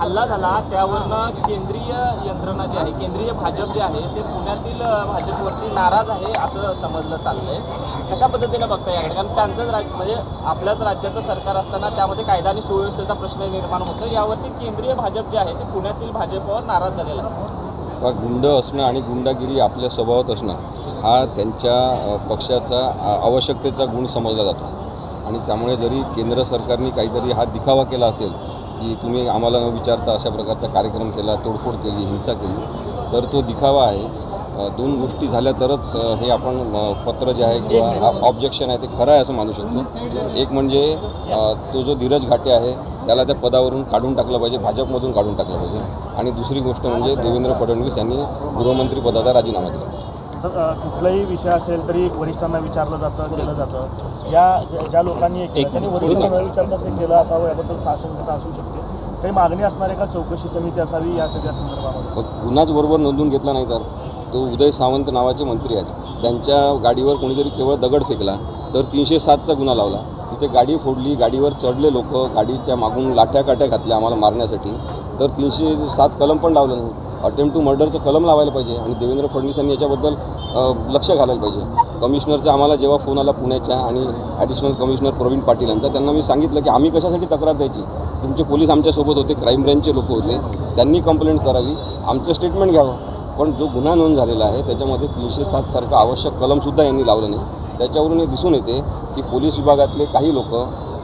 हल्ला झाला. त्यावरनं केंद्रीय यंत्रणा जी आहे केंद्रीय भाजप जे आहे ते पुण्यातील भाजपवरती नाराज आहे असं समजलं चाललंय. कशा पद्धतीने बघता याकडे? कारण त्यांचंच राज्य म्हणजे आपल्याच राज्याचं सरकार असताना त्यामध्ये कायदा आणि सुव्यवस्थेचा प्रश्न निर्माण होतो. यावरती केंद्रीय भाजप जे आहे ते पुण्यातील भाजपवर नाराज झालेला आहे. गुंड असणं आणि गुंडागिरी आपल्या स्वभावात असणं हा त्यांच्या पक्षाचा आवश्यकतेचा गुण समजला जातो. आणि त्यामुळे जरी केंद्र सरकारने काहीतरी हा दिखावा केला असेल की तुम्ही आम्हाला न विचारता अशा प्रकारचा कार्यक्रम केला तोडफोड केली हिंसा केली तर तो दिखावा आहे. दोन गोष्टी झाल्या तरच हे आपण पत्र जे आहे किंवा ऑब्जेक्शन आहे ते खरं आहे असं मानू शकतो. एक म्हणजे तो जो धीरज घाटे आहे त्याला त्या पदावरून काढून टाकलं पाहिजे भाजपमधून काढून टाकलं पाहिजे. आणि दुसरी गोष्ट म्हणजे देवेंद्र फडणवीस यांनी गृहमंत्री पदाचा राजीनामा दिला. तर कुठलाही विषय असेल तरी वरिष्ठांना विचारलं जातं केलं जातं. ज्या ज्या- लोकांनी एक त्यांनी वरिष्ठांना न विचारताच हे केलं असावं याबद्दल साशंकता असू शकते. काही मागणी असणार का चौकशी समिती असावी या सगळ्या संदर्भामध्ये. गुन्हाच बरोबर नोंदवून घेतला नाही तर? तो उदय सावंत नावाचे मंत्री आहेत. त्यांच्या गाडीवर कोणीतरी केवळ दगड फेकला तर तीनशे सातचा गुन्हा लावला. तिथे गाडी फोडली गाडीवर चढले लोक गाडीच्या मागून लाठ्या काट्या घातल्या आम्हाला मारण्यासाठी. तर तीनशे सात कलम पण लावलं नाही. अटेम्प्ट टू मर्डरचं कलम लावायला पाहिजे आणि देवेंद्र फडणवीसांनी याच्याबद्दल लक्ष घालायला पाहिजे. कमिशनरचा आम्हाला जेव्हा फोन आला पुण्याच्या आणि ॲडिशनल कमिशनर प्रवीण पाटील यांचा त्यांना मी सांगितलं की आम्ही कशासाठी तक्रार द्यायची? तुमचे पोलीस आमच्यासोबत होते क्राईम ब्रँचचे लोक होते. त्यांनी कंप्लेंट करावी आमचं स्टेटमेंट घ्यावं. पण जो गुन्हा नोंद झालेला आहे त्याच्यामध्ये तीनशे सातसारखं आवश्यक कलमसुद्धा यांनी लावलं नाही. त्याच्यावरून हे दिसून येते की पोलीस विभागातले काही लोक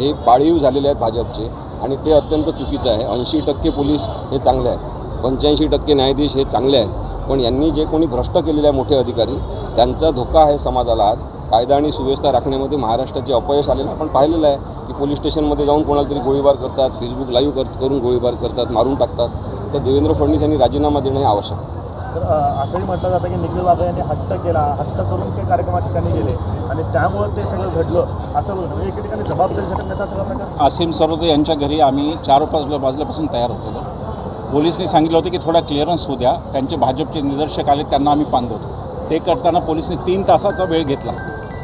हे पाळीव झालेले आहेत भाजपचे आणि ते अत्यंत चुकीचं आहे. ऐंशी टक्के पोलीस हे चांगले आहेत. पंच्याऐंशी टक्के न्यायाधीश हे चांगले आहेत. पण यांनी जे कोणी भ्रष्ट केलेले आहे मोठे अधिकारी त्यांचा धोका आहे समाजाला आज. कायदा आणि सुव्यवस्था राखण्यामध्ये महाराष्ट्राचे अपयश आलेलं आपण पाहिलेलं आहे की पोलीस स्टेशनमध्ये जाऊन कोणाला तरी गोळीबार करतात फेसबुक लाईव्ह कर करून गोळीबार करतात मारून टाकतात. तर देवेंद्र फडणवीस यांनी राजीनामा देणं हे आवश्यक आहे. तर असंही म्हटलं जातं की निखिल बाबा यांनी हट्ट केला. हट्ट करून ते कार्यक्रमा ठिकाणी गेले आणि त्यामुळं ते सगळं घडलं असं बोलतो म्हणजे एके ठिकाणी जबाबदारी सगळा आसिम सरोदे यांच्या घरी आम्ही चार पाच वाजल्यापासून तयार होतो. पोलिसनी सांगितलं होतं की थोडा क्लिअरन्स होऊ द्या. त्यांचे भाजपचे निदर्शक आले त्यांना आम्ही पांगवतो ते करताना पोलिसने तीन तासाचा वेळ घेतला.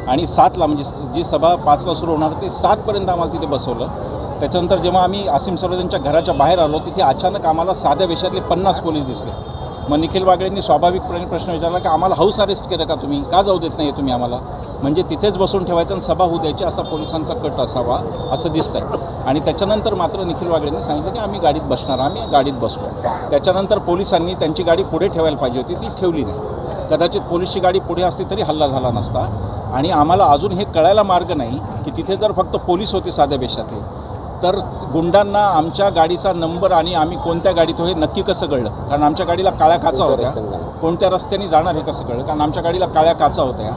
आणि सातला म्हणजे जी सभा पाचला सुरू होणार ते सातपर्यंत आम्हाला तिथे बसवलं. त्याच्यानंतर जेव्हा आम्ही आसिम सरोदेंच्या घराच्या बाहेर आलो तिथे अचानक आम्हाला साध्या वेशातले पन्नास पोलीस दिसले. मग निखिल वागळेंनी स्वाभाविकपणे प्रश्न विचारला की आम्हाला हाऊस अरेस्ट केलं का तुम्ही? का जाऊ देत नाही तुम्ही आम्हाला? म्हणजे तिथेच बसून ठेवायचं आणि सभा होऊ द्यायची असा पोलिसांचा कट असावा असं दिसत आहे आणि त्याच्यानंतर मात्र निखिल वागळेंनी सांगितलं की आम्ही गाडीत बसणार आम्ही गाडीत बसलो त्याच्यानंतर पोलिसांनी त्यांची गाडी पुढे ठेवायला पाहिजे होती ती ठेवली नाही. कदाचित पोलीसची गाडी पुढे असती तरी हल्ला झाला नसता. आणि आम्हाला अजून हे कळायला मार्ग नाही की तिथे जर फक्त पोलीस होते साध्या वेशातले तर गुंडांना आमच्या गाडीचा नंबर आणि आम्ही कोणत्या गाडीत हो हे नक्की कसं कळलं? कारण आमच्या गाडीला काळ्या काचा होत्या? कोणत्या रस्त्याने जाणार हे कसं कळलं? कारण आमच्या गाडीला काळ्या काचा होत्या.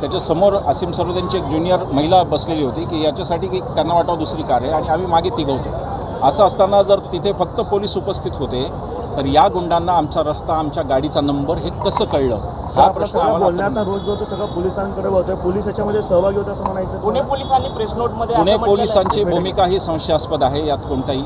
त्याच्यासमोर असीम सरोदेंची एक ज्युनियर महिला बसलेली होती की याच्यासाठी की त्यांना वाटावं दुसरी कार आहे आणि आम्ही मागे तिघं होतो. असं असताना जर तिथे फक्त पोलीस उपस्थित होते तर या गुंडांना आमचा रस्ता आमच्या गाडीचा नंबर हे कसं कळलं? हा प्रश्न आम्हाला बोलण्याचा रोज जो तो सगळं पोलिसांकडे होतोय पोलीस याच्यामध्ये सहभागी होते असं म्हणायचं पुणे पोलिसांनी प्रेस नोटमध्ये पुणे पोलिसांची भूमिका ही संशयास्पद आहे यात कोणताही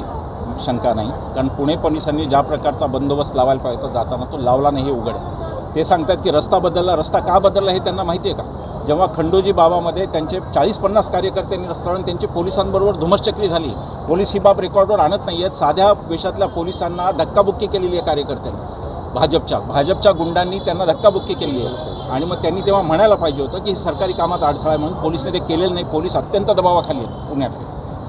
शंका नाही. कारण पुणे पोलिसांनी ज्या प्रकारचा बंदोबस्त लावायला पाहिजे होता जाताना तो लावला नाही हे उघड आहे. ते सांगतात की रस्ता बदलला रस्ता का बदलला हे त्यांना माहिती आहे का? जेव्हा खंडोजी बाबामध्ये त्यांचे चाळीस पन्नास कार्यकर्त्यांनी रस्ता आणि त्यांची पोलिसांबरोबर धुमश्चक्री झाली. पोलीस ही बाब रेकॉर्डवर आणत नाही आहेत. साध्या वेशातल्या पोलिसांना धक्काबुक्की केलेली आहे कार्यकर्त्यांनी. भाजपच्या भाजपच्या गुंडांनी त्यांना धक्काबुक्की केलेली आहे. आणि मग त्यांनी तेव्हा म्हणायला पाहिजे होतं की सरकारी कामात अडथळा आहे म्हणून पोलिसने ते केलेलं नाही. पोलीस अत्यंत दबावाखाली आहेत पुण्यात.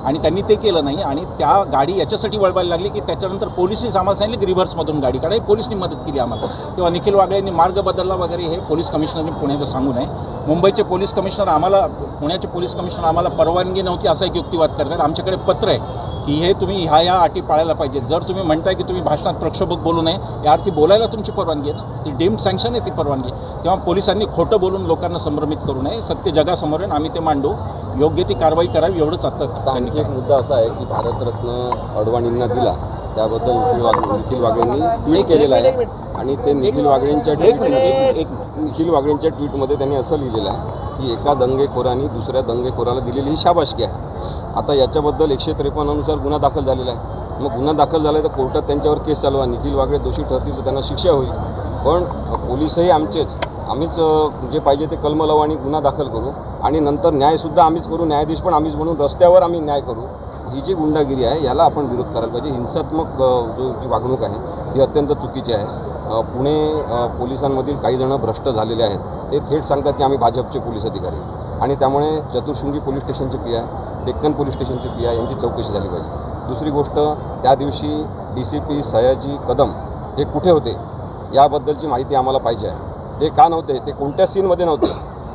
आणि त्यांनी ते केलं नाही आणि त्या गाडी याच्यासाठी वळवायला लागली की त्याच्यानंतर पोलिसनीच आम्हाला सांगितलं की रिव्हर्समधून गाडी काढा. हे पोलिसनी मदत केली आम्हाला. तेव्हा निखिल वागळेंनी मार्ग बदलला वगैरे हे पोलीस कमिशनरने पुण्याचं सांगू नये. मुंबईचे पोलीस कमिशनर आम्हाला पुण्याचे पोलीस कमिशनर आम्हाला परवानगी नव्हती असा एक युक्तिवाद करतात आमच्याकडे पत्र आहे. की हे तुम्ही ह्या या अटी पाळायला पाहिजे जर तुम्ही म्हणताय की तुम्ही भाषणात प्रक्षोभक बोलू नये या अर्थी बोलायला तुमची परवानगी आहे ना. ती डीम्ड सँक्शन आहे ती परवानगी तेव्हा पोलिसांनी खोटं बोलून लोकांना संभ्रमित करू नये. सत्य जगासमोर आहे आणि आम्ही ते मांडू. योग्य ती कारवाई करावी एवढंच आता आणखी एक मुद्दा असा आहे की भारतरत्न अडवाणींना दिला. त्याबद्दल निखिल वाग निखिल वागळेंनी ट्विट केलेलं आहे. आणि ते निखिल वागळेंच्या ट्विटमध्ये एक निखिल वागळेंच्या ट्विटमध्ये त्यांनी असं लिहिलेलं आहे की एका दंगेखोराने दुसऱ्या दंगेखोराला दिलेली ही शाबासकी आहे. आता याच्याबद्दल एकशे त्रेपन्ननुसार गुन्हा दाखल झालेला आहे. मग गुन्हा दाखल झाला आहे तर कोर्टात त्यांच्यावर केस चालवा. निखिल वागळे दोषी ठरतील तर त्यांना शिक्षा होईल. पण पोलीसही आमचेच. आम्हीच जे पाहिजे ते कलम लावू आणि गुन्हा दाखल करू. आणि नंतर न्यायसुद्धा आम्हीच करू. न्यायाधीश पण आम्हीच म्हणून रस्त्यावर आम्ही न्याय करू. ही जी गुंडागिरी आहे याला आपण विरोध करायला पाहिजे. हिंसात्मक जो जी वागणूक आहे ती अत्यंत चुकीची आहे. पुणे पोलिसांमधील काही जणं भ्रष्ट झालेले आहेत. ते थेट सांगतात की आम्ही भाजपचे पोलीस अधिकारी आणि त्यामुळे चतुर्शृंगी पोलीस स्टेशनचे पी आय डेक्कन पोलीस स्टेशनचे पी आय यांची चौकशी झाली पाहिजे. दुसरी गोष्ट त्या दिवशी D C P Sayaji Kadam हे कुठे होते? याबद्दलची माहिती आम्हाला पाहिजे आहे. ते का नव्हते? ते कोणत्या सीनमध्ये नव्हते?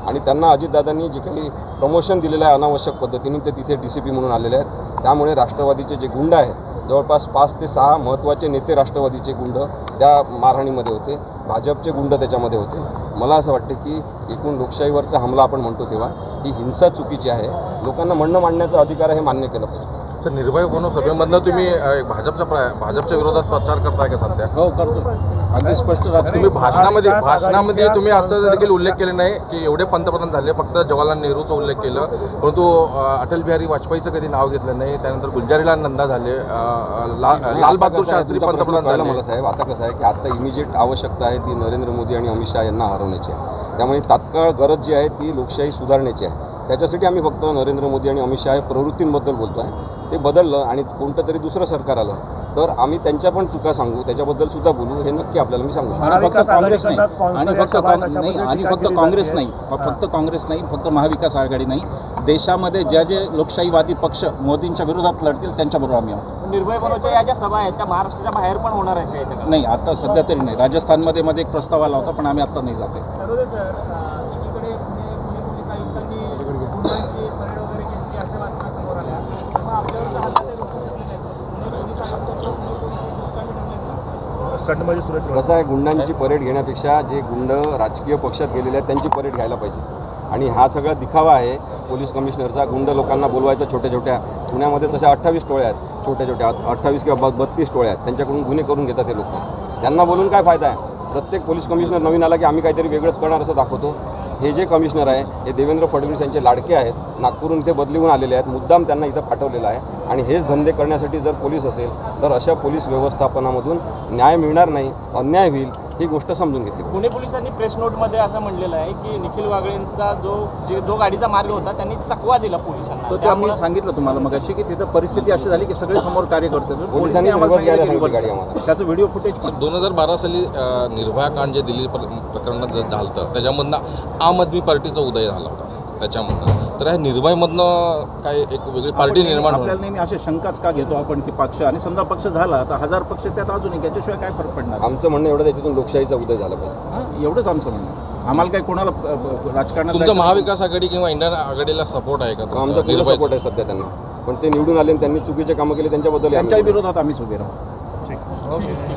आणि त्यांना अजितदादांनी जे काही प्रमोशन दिलेलं आहे अनावश्यक पद्धतीने ते तिथे डी सी पी म्हणून आलेले आहेत. त्यामुळे राष्ट्रवादीचे जे गुंड आहेत जवळपास पाच ते सहा महत्त्वाचे नेते राष्ट्रवादीचे गुंड त्या मारहाणीमध्ये होते. भाजपचे गुंड त्याच्यामध्ये होते. मला असं वाटतं की एकूण लोकशाहीवरचा हमला आपण म्हणतो तेव्हा ही हिंसा चुकीची आहे. लोकांना म्हणणं मांडण्याचा अधिकार आहे हे मान्य केलं पाहिजे. तर निर्भय म्हणून सभेमधनं तुम्ही प्र- भाजपच्या विरोधात प्रचार करताय का सध्या? हो करतो अगदी स्पष्ट राहतो. तुम्ही भाषणामध्ये भाषणामध्ये तुम्ही असं देखील उल्लेख केले नाही की एवढे पंतप्रधान झाले फक्त जवाहरलाल नेहरूचा उल्लेख केलं. परंतु अटल बिहारी वाजपेयीचं कधी नाव घेतलं नाही त्यानंतर गुलजारीलाल नंदा झाले अ, अ, ला- आणि लाल आता बहादूर कसं आहे, शास्त्री पंतप्रधान झाले. मला साहेब आता कसं आहे की आता इमिजिएट आवश्यकता आहे ती नरेंद्र मोदी आणि अमित शहा यांना हरवण्याची आहे. त्यामुळे तात्काळ गरज जी आहे ती लोकशाही सुधारण्याची आहे. त्याच्यासाठी आम्ही फक्त नरेंद्र मोदी आणि अमित शहा या प्रवृत्तींबद्दल बोलतो आहे ते बदललं आणि कोणतं तरी दुसरं सरकार आलं. तर आम्ही त्यांच्या पण चुका सांगू त्याच्याबद्दल सुद्धा बोलू हे नक्की आपल्याला मी सांगू शकतो. आणि फक्त महाविकास काँग्रेस नाही. आणि फक्त नाही आणि फक्त काँग्रेस? नाही. फक्त काँग्रेस नाही फक्त महाविकास आघाडी नाही. देशामध्ये ज्या जे लोकशाहीवादी पक्ष मोदींच्या विरोधात लढतील त्यांच्याबरोबर आम्ही आहोत. निर्भय मनोच्या या ज्या सभा आहेत त्या महाराष्ट्राच्या बाहेर पण होणार आहेत नाही आता सध्या तरी नाही. राजस्थानमध्ये मध्ये एक प्रस्ताव आला होता पण आम्ही आता नाही जाते ठरवले सर अ, एकीकडे पुणे पुणे पोलीस आयुक्तांनी गुंडांची परेड वगैरे केली अशा बातम्या समोर आल्या मग आपल्यावर तर हल्ला ते रोखून घेतलेले आहेत पुणे पोलीस आयुक्त किंवा पुणे पोलीस निष्कामी ठरलेत का कसं आहे गुंडांची परेड घेण्यापेक्षा जे गुंड राजकीय पक्षात गेलेले आहेत त्यांची परेड घ्यायला पाहिजे. आणि हा सगळा दिखावा आहे पोलीस कमिशनरचा. गुंड लोकांना बोलवायचं छोट्या छोट्या. पुण्यामध्ये तशा अठ्ठावीस टोळ्या आहेत छोट्या छोट्या. अठ्ठावीस किंवा बत्तीस टोळ्या आहेत. त्यांच्याकडून गुन्हे करून घेतात हे लोक. त्यांना बोलून काय फायदा आहे? प्रत्येक पोलीस कमिशनर नवीन आला की आम्ही काहीतरी वेगळंच करणार असं दाखवतो. हे जे कमिशनर आहे हे देवेंद्र फडणवीस यांचे लाडके आहेत नागपूरहून इथे बदलीहून आलेले आहेत मुद्दाम त्यांना इथं पाठवलेलं आहे. आणि हेच धंदे करण्यासाठी जर पोलीस असेल तर अशा पोलीस व्यवस्थापनामधून न्याय मिळणार नाही अन्याय होईल ही गोष्ट समजून घेतली. पुणे पोलिसांनी प्रेस नोटमध्ये असं म्हणलेलं आहे की निखिल वागळेंचा जो जे जो गाडीचा मार्ग होता त्यांनी चकवा दिला पोलिसांना तर ते आम्ही त्यामुळं सांगितलं तुम्हाला मग अशी की तिथं परिस्थिती अशी झाली की सगळे समोर कार्य करते पोलिसांनी आम्हाला. त्याचं व्हिडिओ फुटेज दोन हजार बारा साली निर्भया कांड जे दिल्ली प्र- प्रकरणात जे झालं होतं, त्याच्यामधनं आम आदमी पार्टीचा उदय झाला होता त्याच्यामधनं तर ह्या निर्भयमधनं काय एक वेगळी पार्टी आपण निर्माण आपल्याला होईल. नेहमी असे शंकाच का घेतो आपण की पक्ष आणि समजा पक्ष झाला तर हजार पक्ष त्यात अजून एक याच्याशिवाय काय फरक पडणार? आमचं म्हणणं एवढं त्याच्यातून लोकशाहीचा उदय झाला पाहिजे. हां एवढंच आमचं म्हणणं आहे. आम्हाला काही कोणाला अ, ब- राजकारणात तुमचा जायचं महाविकास आघाडी किंवा इंडियन आघाडीला सपोर्ट आहे का आमचा तुमचा पूर्ण निर्भयचा? सपोर्ट आहे सध्या त्यांना. पण ते निवडून आले आणि त्यांनी चुकीचे कामं केले त्यांच्याबद्दल त्यांच्याही विरोधात आम्हीच उभे राहू. ठीक. ओके.